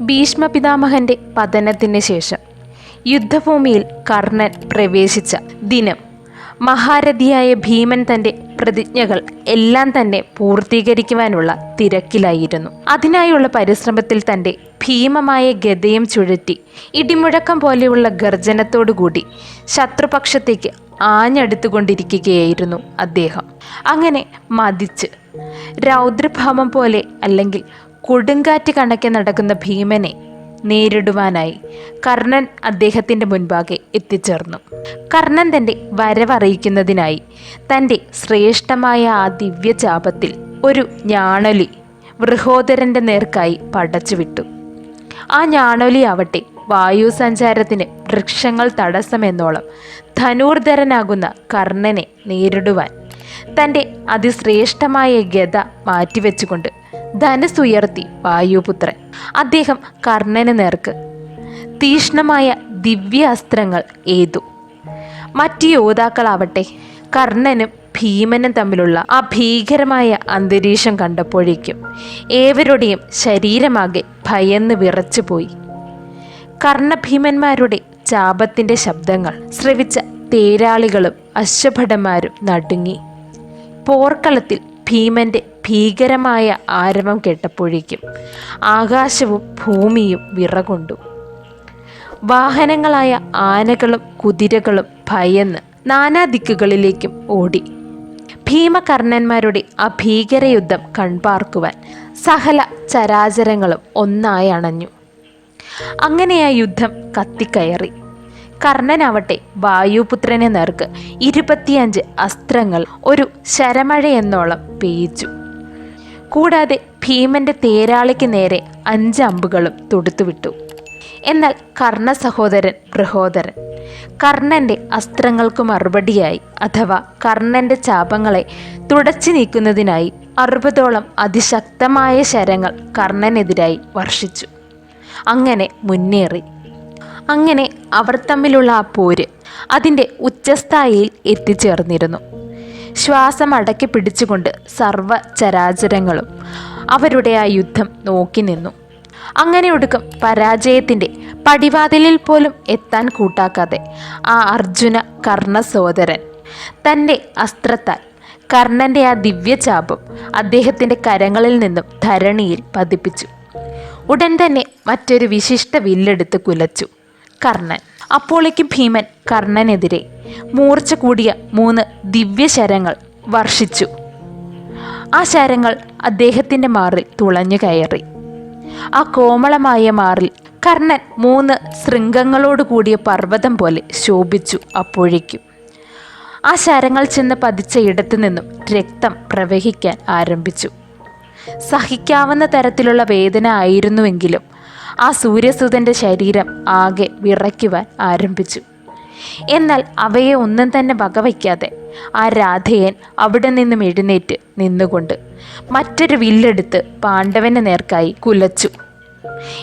ഭീഷ്മ പിതാമഹന്റെ പതനത്തിന് ശേഷം യുദ്ധഭൂമിയിൽ കർണൻ പ്രവേശിച്ച ദിനം. മഹാരഥിയായ ഭീമൻ തന്റെ പ്രതിജ്ഞകൾ എല്ലാം തന്നെ പൂർത്തീകരിക്കുവാനുള്ള തിരക്കിലായിരുന്നു. അതിനായുള്ള പരിശ്രമത്തിൽ തന്റെ ഭീമമായ ഗതയും ചുഴറ്റി ഇടിമുഴക്കം പോലെയുള്ള ഗർജനത്തോടുകൂടി ശത്രുപക്ഷത്തേക്ക് ആഞ്ഞടുത്തുകൊണ്ടിരിക്കുകയായിരുന്നു അദ്ദേഹം. അങ്ങനെ മതിച്ച്. രൗദ്രഭാവം പോലെ അല്ലെങ്കിൽ കൊടുങ്കാറ്റ് കണക്കെ നടക്കുന്ന ഭീമനെ നേരിടുവാനായി കർണൻ അദ്ദേഹത്തിന്റെ മുൻപാകെ എത്തിച്ചേർന്നു. കർണൻ തന്റെ വരവറിയിക്കുന്നതിനായി തന്റെ ശ്രേഷ്ഠമായ ആ ദിവ്യചാപത്തിൽ ഒരു ഞാണൊലി വൃഹോദരന്റെ നേർക്കായി പടച്ചുവിട്ടു. ആ ഞാണൊലി ആവട്ടെ വായു സഞ്ചാരത്തിന് വൃക്ഷങ്ങൾ തടസ്സമെന്നോളം ധനൂർധരനാകുന്ന കർണനെ നേരിടുവാൻ തന്റെ അതിശ്രേഷ്ഠമായ ഗത മാറ്റിവെച്ചുകൊണ്ട് ധനുസുയർത്തി വായുപുത്രൻ. അദ്ദേഹം കർണന് നേർക്ക്. തീഷ്ണമായ ദിവ്യ അസ്ത്രങ്ങൾ ഏതു. മറ്റു യോദ്ധാക്കളാവട്ടെ കർണനും ഭീമനും തമ്മിലുള്ള ആ ഭീകരമായ അന്തരീക്ഷം കണ്ടപ്പോഴേക്കും ഏവരുടെയും ശരീരമാകെ ഭയന്ന് വിറച്ചുപോയി. കർണഭീമന്മാരുടെ ചാപത്തിന്റെ ശബ്ദങ്ങൾ ശ്രവിച്ച തേരാളികളും അശ്വഭടന്മാരും നടുങ്ങി. പോർക്കളത്തിൽ ഭീമന്റെ ഭീകരമായ ആരവം കേട്ടപ്പോഴേക്കും ആകാശവും ഭൂമിയും വിറകൊണ്ടു. വാഹനങ്ങളായ ആനകളും കുതിരകളും ഭയന്ന് നാനാ നാനാദിക്കുകളിലേക്കും ഓടി. ഭീമകർണന്മാരുടെ ആ ഭീകരയുദ്ധം കൺപാർക്കുവാൻ സകല ചരാചരങ്ങളും ഒന്നായി അണഞ്ഞു. അങ്ങനെ ആ യുദ്ധം കത്തിക്കയറി. കർണനാവട്ടെ വായുപുത്രനെ നേർക്ക് ഇരുപത്തിയഞ്ച് അസ്ത്രങ്ങൾ ഒരു ശരമഴയെന്നോളം പേയിച്ചു കൂടാതെ ഭീമന്റെ തേരാളിക്ക് നേരെ അഞ്ച് അമ്പുകളും തൊടുത്തുവിട്ടു. എന്നാൽ കർണ സഹോദരൻ ബൃഹോദരൻ കർണന്റെ അസ്ത്രങ്ങൾക്ക് മറുപടിയായി അഥവാ കർണന്റെ ചാപങ്ങളെ തുടച്ചു നീക്കുന്നതിനായി അറുപതോളം അതിശക്തമായ ശരങ്ങൾ കർണനെതിരായി വർഷിച്ചു. അങ്ങനെ മുന്നേറി. അങ്ങനെ അവർ തമ്മിലുള്ള ആ പോര് അതിന്റെ ഉച്ചസ്ഥായിയിൽ എത്തിച്ചേർന്നിരുന്നു. ശ്വാസം അടക്കി പിടിച്ചുകൊണ്ട് സർവ ചരാചരങ്ങളും അവരുടെ ആ യുദ്ധം നോക്കി നിന്നു. അങ്ങനെ ഒടുക്കം പരാജയത്തിന്റെ പടിവാതിലിൽ പോലും എത്താൻ കൂട്ടാക്കാതെ ആ അർജുന കർണ സഹോദരൻ തന്റെ അസ്ത്രത്താൽ കർണന്റെ ആ ദിവ്യചാപം അദ്ദേഹത്തിന്റെ കരങ്ങളിൽ നിന്നും ധരണിയിൽ പതിപ്പിച്ചു. ഉടൻ തന്നെ മറ്റൊരു വിശിഷ്ട വില്ലെടുത്ത് കുലച്ചു കർണൻ. അപ്പോളേക്കും ഭീമൻ കർണനെതിരെ മൂർച്ച കൂടിയ മൂന്ന് ദിവ്യശരങ്ങൾ വർഷിച്ചു. ആ ശരങ്ങൾ അദ്ദേഹത്തിന്റെ മാറിൽ തുളഞ്ഞു കയറി. ആ കോമളമായ മാറിൽ കർണൻ മൂന്ന് ശൃംഗങ്ങളോട് കൂടിയ പർവതം പോലെ ശോഭിച്ചു അപ്പോഴേക്കും. ആ ശരങ്ങൾ ചെന്ന് പതിച്ച ഇടത്തു നിന്നും രക്തം പ്രവഹിക്കാൻ ആരംഭിച്ചു. സഹിക്കാവുന്ന തരത്തിലുള്ള വേദന ആയിരുന്നുവെങ്കിലും ആ സൂര്യസുതന്റെ ശരീരം ആകെ വിറയ്ക്കുവാൻ ആരംഭിച്ചു. എന്നാൽ അവയെ ഒന്നും തന്നെ വകവയ്ക്കാതെ ആ രാധയൻ അവിടെ നിന്നും എഴുന്നേറ്റ് നിന്നുകൊണ്ട് മറ്റൊരു വില്ലെടുത്ത് പാണ്ഡവന് നേർക്കായി കുലച്ചു.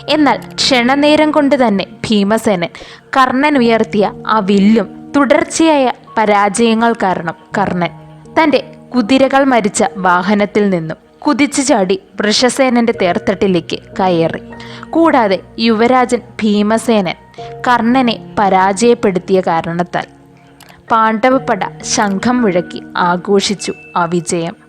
എന്നാൽ ക്ഷണനേരം കൊണ്ട് തന്നെ ഭീമസേനൻ കർണൻ ഉയർത്തിയ ആ വില്ലും തുടർച്ചയായ പരാജയങ്ങൾ കാരണം കർണൻ തന്റെ കുതിരകൾ മരിച്ച വാഹനത്തിൽ നിന്നും കുതിച്ചു ചാടി വൃഷസേനന്റെ തേർത്തട്ടിലേക്ക് കയറി. കൂടാതെ യുവരാജൻ ഭീമസേനൻ കർണനെ പരാജയപ്പെടുത്തിയ കാരണത്താൽ. പാണ്ഡവപ്പട ശംഖം മുഴക്കി ആഘോഷിച്ചു ആ വിജയം.